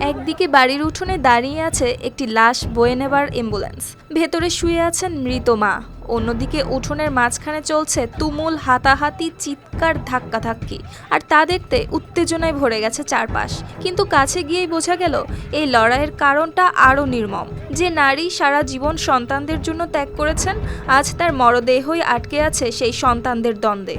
একদিকে বাড়ির উঠোনে দাঁড়িয়ে আছে একটি লাশ বয়ে নেবার অ্যাম্বুলেন্স। ভেতরে শুয়ে আছেন মৃত মা। অন্যদিকে উঠোনের মাঝখানে চলছে তুমুল হাতাহাতি, চিৎকার, ধাক্কাধাক্কি। আর তা দেখতে উত্তেজনায় ভরে গেছে চারপাশ। কিন্তু কাছে গিয়েই বোঝা গেল, এই লড়াইয়ের কারণটা আরও নির্মম। যে নারী সারা জীবন সন্তানদের জন্য ত্যাগ করেছেন, আজ তার মরদেহই আটকে আছে সেই সন্তানদের দ্বন্দ্বে।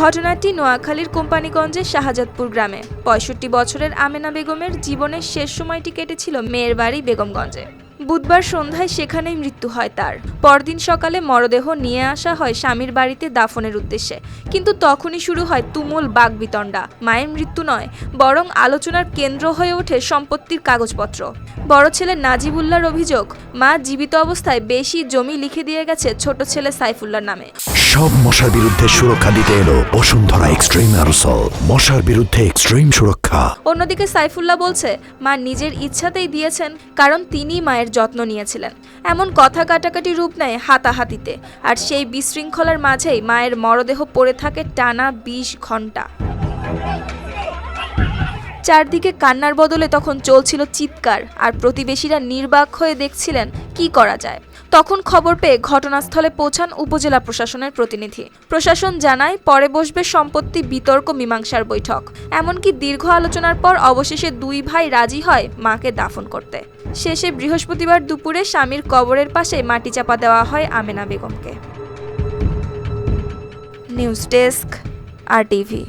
ঘটনাটি নোয়াখালীর কোম্পানিগঞ্জের শাহজাদপুর গ্রামে। পঁয়ষট্টি বছরের আমেনা বেগমের জীবনের শেষ সময়টি কেটেছিল মেয়ের বাড়ি বেগমগঞ্জে। বুধবার সন্ধ্যায় সেখানেই মৃত্যু হয় তার। পরদিন সকালে মরদেহ নিয়ে আসা হয় স্বামীর বাড়িতে দাফনের উদ্দেশ্যে। কিন্তু তখনই শুরু হয় তুমুল বাগবিতণ্ডা। মায়ের মৃত্যু নয় বরং আলোচনার কেন্দ্র হয়ে ওঠে সম্পত্তির কাগজপত্র। বড় ছেলে নাজিবুল্লাহর অভিযোগ মা জীবিত অবস্থায় বেশি জমি লিখে দিয়ে গেছে ছোট ছেলে সাইফুল্লাহর নামে। সব মশার বিরুদ্ধে সুরক্ষা দিতে এলো বসুন্ধরা এক্সট্রিম অ্যারোসল। মশার বিরুদ্ধে এক্সট্রিম সুরক্ষা। অন্যদিকে সাইফুল্লাহ বলছে মা নিজের ইচ্ছাতেই দিয়েছেন কারণ তিনি মায়ের যত্ন নিয়েছিলেন। এমন কথা কাটাকাটি রূপ নেয় হাতাহাতিতে, আর সেই বিশৃঙ্খলার মাঝেই মায়ের মরদেহ পড়ে থাকে টানা বিশ ঘণ্টা চারদিকে কান্নার বদলে তখন চলছিল চিৎকার, আর প্রতিবেশীরা নির্বাক হয়ে দেখছিলেন কি করা যায়। তখন খবর পেয়ে ঘটনাস্থলে পৌঁছান উপজেলা প্রশাসনের প্রতিনিধি। প্রশাসন জানায়, পরে বসবে সম্পত্তি বিতর্ক মীমাংসার বৈঠক। এমনকি দীর্ঘ আলোচনার পর অবশেষে দুই ভাই রাজি হয় মাকে দাফন করতে। শেষে বৃহস্পতিবার দুপুরে স্বামীর কবরের পাশে মাটি চাপা দেওয়া হয় আমেনা বেগমকে। News desk, R TV.